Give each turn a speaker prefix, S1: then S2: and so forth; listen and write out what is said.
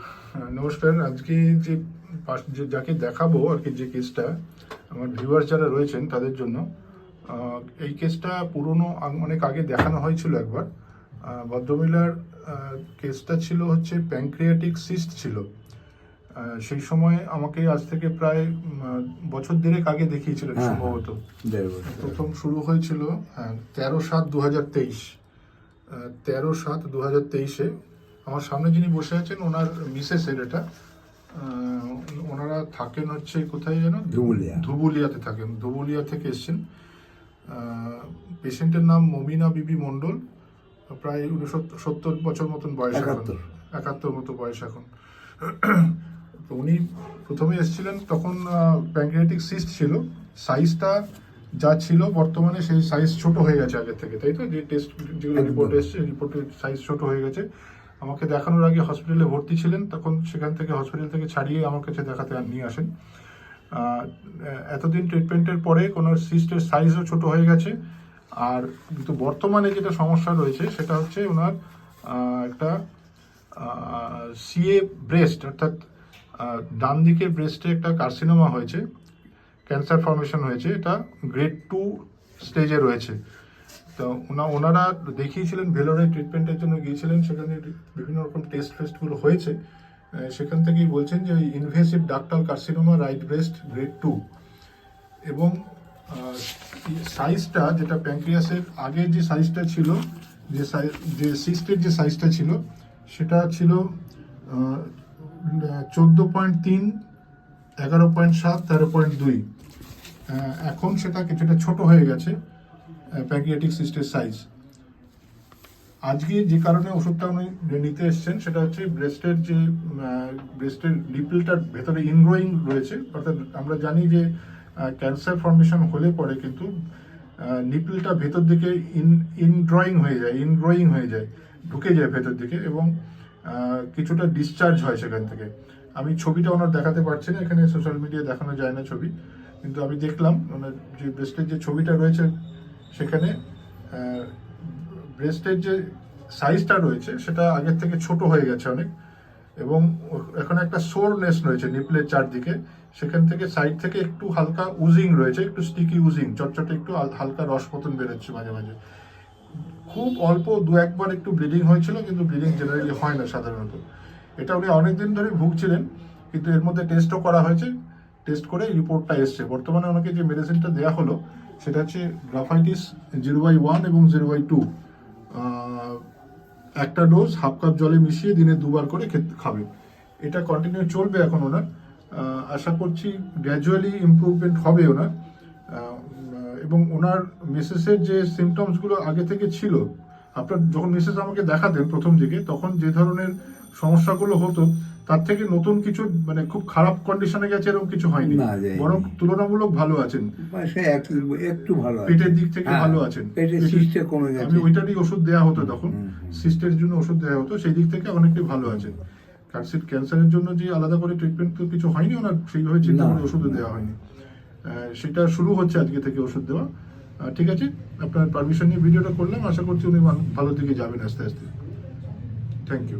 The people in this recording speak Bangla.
S1: হ্যাঁ, নমস্কার আজকে যে যে যাকে দেখাবো আর কি যে কেসটা আমার ভিউয়ার যারা রয়েছেন তাদের জন্য এই কেসটা পুরনো অনেক আগে দেখানো হয়েছিল একবার। আহ, কেসটা ছিল হচ্ছে প্যানক্রিয়াটিক সিস্ট ছিল। সেই সময় আমাকে আজ থেকে প্রায় বছর দেড়েক আগে দেখিয়েছিলেন
S2: হ্যাঁ।
S1: সম্ভবত। প্রথম শুরু হয়েছিল হ্যাঁ, তেরো সাত দু হাজার তেইশ তেরো সাত দু হাজার তেইশে আমার সামনে যিনি বসে আছেন ওনার মিসেসের এটা। ওনারা থাকেন হচ্ছে কোথায় যেন?
S2: ধুবুলিয়া।
S1: ধুবুলিয়াতে থাকেন। ধুবুলিয়া থেকে এসছেন। পেশেন্টের নাম মমিনা বিবি মণ্ডল। প্রায় সত্তর বছর মতন বয়স এখন।
S2: একাত্তর।
S1: মতো বয়স এখন। তো উনি প্রথমে এসেছিলেন তখন প্যাঙ্ক্রিয়াটিক সিস্ট ছিল। সাইজটা যা ছিল বর্তমানে সেই সাইজ ছোট হয়ে গেছে আগের থেকে তাই তো? যে টেস্ট যেগুলো। রিপোর্ট এসছে রিপোর্টের সাইজ ছোট হয়ে গেছে। আমাকে দেখানোর আগে হসপিটালে ভর্তি ছিলেন, তখন সেখান থেকে হসপিটাল থেকে ছাড়িয়ে আমার কাছে দেখাতে নিয়ে আসেন। এতদিন ট্রিটমেন্টের পরে কোনো সিস্টের সাইজও ছোট হয়ে গেছে। আর কিন্তু বর্তমানে যেটা সমস্যা রয়েছে, সেটা হচ্ছে ওনার একটা সিএ ব্রেস্ট অর্থাৎ ডান দিকে ব্রেস্টে একটা কার্সিনোমা হয়েছে ক্যান্সার ফর্মেশন হয়েছে। এটা গ্রেড টু স্টেজে রয়েছে। তো ওনা, ওনারা দেখিয়েছিলেন ভেলোরে ট্রিটমেন্টের জন্য গিয়েছিলেন, সেখানে বিভিন্ন রকম টেস্ট ফেস্টগুলো হয়েছে। সেখান থেকেই বলছেন যে ওই invasive ductal carcinoma right breast grade two এবং সাইজটা যেটা প্যাঙ্ক্রিয়াসের আগে যে সাইজটা ছিল, যে সাইজ যে সিস্টের যে সাইজটা ছিল, সেটা ছিল চোদ্দ পয়েন্ট তিন, এগারো পয়েন্ট সাত, তেরো পয়েন্ট দুই। এখন সেটা কিছুটা ছোট হয়ে গেছে। প্যাঙ্ক্রিয়াটিক সিস্টের সাইজ আজকে যে কারণে ওষুধটা উনি নিতে এসছেন, সেটা হচ্ছে ব্রেস্টের যে ব্রেস্টের নিপলটার ভেতরে ইনগ্রোয়িং রয়েছে, অর্থাৎ আমরা জানি যে ক্যান্সার ফর্মেশন হলে পরে কিন্তু নিপলটা ভেতর দিকে ইন ইনড্রয়িং হয়ে যায় ইনগ্রোয়িং হয়ে যায়, ঢুকে যায় ভেতর দিকে এবং কিছুটা ডিসচার্জ হয় সেখান থেকে। আমি ছবিটা ওনার দেখাতে পারছি না, এখানে সোশ্যাল মিডিয়ায় দেখানো যায় না ছবি, কিন্তু আমি দেখলাম ওনার যে ব্রেস্টের যে ছবিটা রয়েছে সেখানে ব্রেস্টের যে সাইজটা রয়েছে, সেটা আগের থেকে ছোট হয়ে গেছে অনেক এবং এখন একটা সোরনেস রয়েছে নিপলের চারদিকে। সেখান থেকে সাইড থেকে একটু হালকা উজিং রয়েছে, একটু স্টিকি উজিং চটচটে একটু হালকা রস মতন বেরোচ্ছে মাঝে মাঝে। খুব অল্প দু একবার একটু ব্লিডিং হয়েছিল, কিন্তু ব্লিডিং জেনারেলি হয় না সাধারণত। এটা উনি অনেকদিন ধরে ভুগছিলেন, কিন্তু এর মধ্যে টেস্টও করা হয়েছে। টেস্ট করে রিপোর্টটা এসছে। বর্তমানে ওনাকে যে মেডিসিনটা দেওয়া হলো সেটা হচ্ছে গ্রাফাইটিস জিরো বাই ওয়ান এবং জিরো বাই টু। একটা ডোজ হাফ কাপ জলে মিশিয়ে দিনে দুবার করে খাবে। এটা কন্টিনিউ চলবে এখন ওনার। আশা করছি গ্র্যাজুয়ালি ইমপ্রুভমেন্ট হবে ওনার। এবং ওনার মিসেসের যে সিমটমসগুলো আগে থেকে ছিল, আপনার যখন মিসেস আমাকে দেখাতেন প্রথম দিকে, তখন যে ধরনের সমস্যাগুলো হতো তার থেকে নতুন কিছু মানে খুব খারাপ কন্ডিশনে গেছে এরকম কিছু হয়নি। বরং তুলনামূলক ভালো আছেন।
S2: একটু ভালো
S1: পেটের দিক থেকে
S2: হ্যাঁ,
S1: ভালো আছেন।
S2: পেটের সিস্টে কমে গেছে।
S1: আমি ওইটারই ওষুধ দেওয়া হতো তখন। সিস্টের জন্য ওষুধ দেওয়া হতো সেই দিক থেকে অনেকটাই ভালো আছেন। ক্যান্সার ক্যান্সারের জন্য যে আলাদা করে ট্রিটমেন্ট তো কিছু হয়নি ওনার সেইভাবে চিন্তা করে ওষুধও দেওয়া হয়নি। সেটা শুরু হচ্ছে আজকে থেকে ওষুধ দেওয়া। ঠিক আছে আপনার পারমিশন নিয়ে ভিডিওটা করলাম। আশা করছি উনি ভালো- ভালো দিকে যাবেন আস্তে আস্তে। Thank you